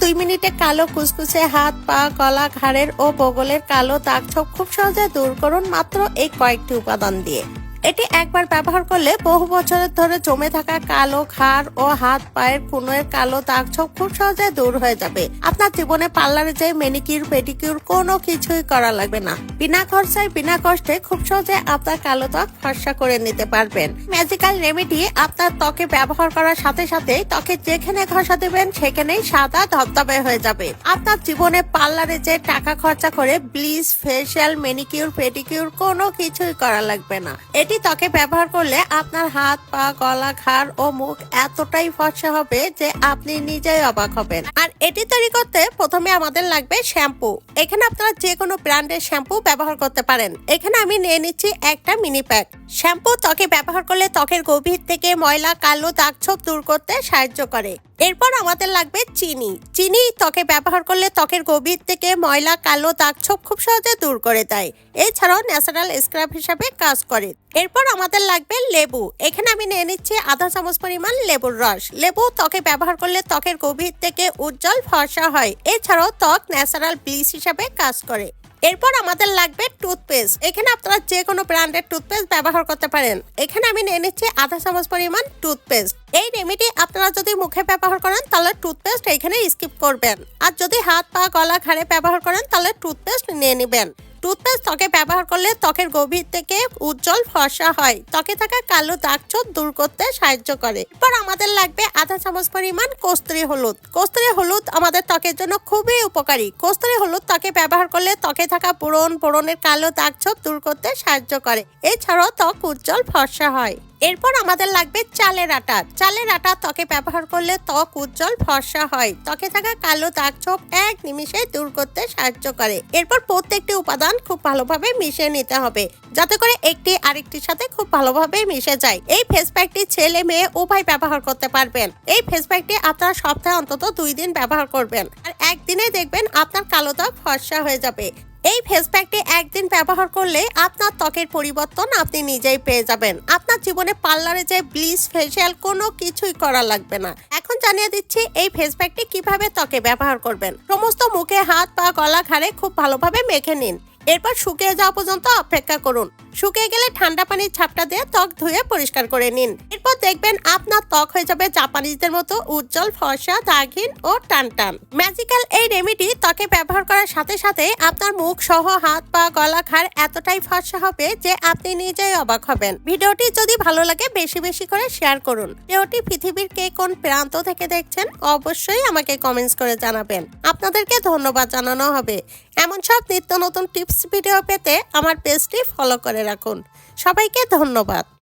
দুই মিনিটে কালো কুচকুচে হাত, পা, গলা, ঘাড়ের ও বগলের কালো দাগ ছোপ খুব সহজে দূর করুন মাত্র এই কয়েকটি উপাদান দিয়ে। এটি একবার ব্যবহার করলে বহু বছরের ধরে জমে থাকা কালো ঘাড় ও হাত পায়ের কুনোয়ের কালো দাগ ছোপ খুব সহজে দূর হয়ে যাবে। আপনার জীবনে পার্লারে যে মেনিকিউর পেডিকিউর কোনো কিছুই করা লাগবে না। বিনা খরচায়, বিনা কষ্টে খুব সহজে আপনার কালো ত্বক ফর্সা করে নিতে পারবেন। ম্যাজিক্যাল রেমেডি আপনার ত্বকে ব্যবহার করার সাথে সাথে ত্বকে যেখানে ঘষা দেবেন, সেখানেই সাদা ধবধবে হয়ে যাবে। আপনার জীবনে পার্লারে যে টাকা খরচা করে ব্লিচ ফেসিয়াল মেনিকিউর পেডিকিউর কোনো কিছুই করা লাগবে না। এটি ত্বকে ব্যবহার করলে আপনার হাত, পা, গলা, ঘাড় ও মুখ এতটাই ফর্সা হবে যে আপনি নিজেই অবাক হবেন। আর এটি তৈরি করতে প্রথমে আমাদের লাগবে শ্যাম্পু। এখানে আপনারা যে কোনো ব্র্যান্ডের শ্যাম্পু ব্যবহার করতে পারেন। এখানে আমি নিয়ে নিচ্ছি একটা মিনি প্যাক শ্যাম্পু ত্বকে ব্যবহার করলে ত্বকের গভীর থেকে ময়লা, কালো দাগ ছোপ দূর করতে সাহায্য করে। এরপর আমাদের লাগবে চিনি। চিনি ত্বকে ব্যবহার করলে ত্বকের গভীর থেকে ময়লা, কালো দাগ ছোপ খুব সহজে দূর করে দেয়। এছাড়াও ন্যাচারাল স্ক্রাব হিসাবে কাজ করে। এরপর আমাদের লাগবে লেবু। এখানে আমি নিয়ে নিচ্ছি আধা চামচ পরিমাণ লেবুর রস। লেবু ত্বকে ব্যবহার করলে ত্বকের গভীর থেকে উজ্জ্বল ফর্সা হয়। এছাড়াও ত্বক ন্যাচারাল ব্লিচ হিসাবে কাজ করে। এরপর আমাদের লাগবে টুথপেস্ট এখানে আপনারা যে কোনো ব্র্যান্ডের টুথপেস্ট ব্যবহার করতে পারেন। এখানে আমি নিয়ে নিচ্ছি আধা চামচ পরিমাণ টুথপেস্ট এই রেমেডি আপনারা যদি মুখে ব্যবহার করেন, তাহলে টুথপেস্ট এখানে স্কিপ করবেন। আর যদি হাত পা গলা ঘাড়ে ব্যবহার করেন, তাহলে টুথপেস্ট নিয়ে নেবেন। টুথপেস্ট ত্বকে ব্যবহার করলে ত্বকের গভীর থেকে উজ্জ্বল ফর্সা হয়। ত্বকে থাকা কালো দাগ ছোপ দূর করতে সাহায্য করে। এরপর আমাদের লাগবে আধা চামচ পরিমাণ কস্তুরি হলুদ। কস্তুরি হলুদ আমাদের ত্বকের জন্য খুবই উপকারী। কস্তুরি হলুদ ত্বকে ব্যবহার করলে ত্বকে থাকা পুরন পুরনের কালো দাগ ছোপ দূর করতে সাহায্য করে। এছাড়াও ত্বক উজ্জ্বল ফর্সা হয়। এরপর আমাদের লাগবে চালের আটা। চালের আটা ত্বকে ব্যবহার করলে ত্বক উজ্জ্বল, ফর্সা হয়। ত্বকে থাকা কালো দাগ ছোপ এক নিমিষে দূর করতে সাহায্য করে। এরপর প্রত্যেকটি উপাদান খুব ভালোভাবে মিশিয়ে নিতে হবে, যাতে করে একটি আরেকটির সাথে খুব ভালোভাবে মিশে যায়। এই ফেস প্যাকটি ছেলে মেয়ে উভয় ব্যবহার করতে পারবেন। এই ফেস প্যাকটি আপনারা সপ্তাহে অন্তত দুই দিন ব্যবহার করবেন। আর একদিনে দেখবেন আপনার কালো দাগ ফর্সা হয়ে যাবে। এই ফেস প্যাকটি একদিন ব্যবহার করলে আপনার ত্বকের পরিবর্তন আপনি নিজেই পেয়ে যাবেন। আপনার জীবনে পার্লারে যে ব্লিচ ফেসিয়াল কোনো কিছুই করা লাগবে না। এখন জানিয়ে দিচ্ছি এই ফেস প্যাকটি কীভাবে ত্বকে ব্যবহার করবেন। সমস্ত মুখে হাত পা গলা ঘাড়ে খুব ভালোভাবে মেখে নিন। এরপর শুকিয়ে যাওয়া পর্যন্ত অপেক্ষা করুন। শুকিয়ে গেলে ঠান্ডা পানির ছাপটা দিয়ে ত্বক ধুয়ে পরিষ্কার করে নিন। এরপর দেখবেন আপনার ত্বক হয়ে যাবে জাপানিজদের মতো উজ্জ্বল, ফর্সা, দাগহীন ও টান টান ম্যাজিক্যাল এই রেমেডি ত্বকে ব্যবহার করার সাথে সাথে আপনার মুখ সহ হাত পা, গলা, ঘাড় এতটাই ফর্সা হবে যে আপনি নিজেই অবাক হবেন। ভিডিওটি যদি ভালো লাগে বেশি বেশি করে শেয়ার করুন। ভিডিওটি পৃথিবীর কে কোন প্রান্ত থেকে দেখছেন অবশ্যই আমাকে কমেন্টস করে জানাবেন। আপনাদেরকে ধন্যবাদ জানানো হবে। এমন সব নিত্য নতুন টিপস ভিডিও পেতে আমার পেজটি ফলো করে রাখুন। সবাইকে ধন্যবাদ।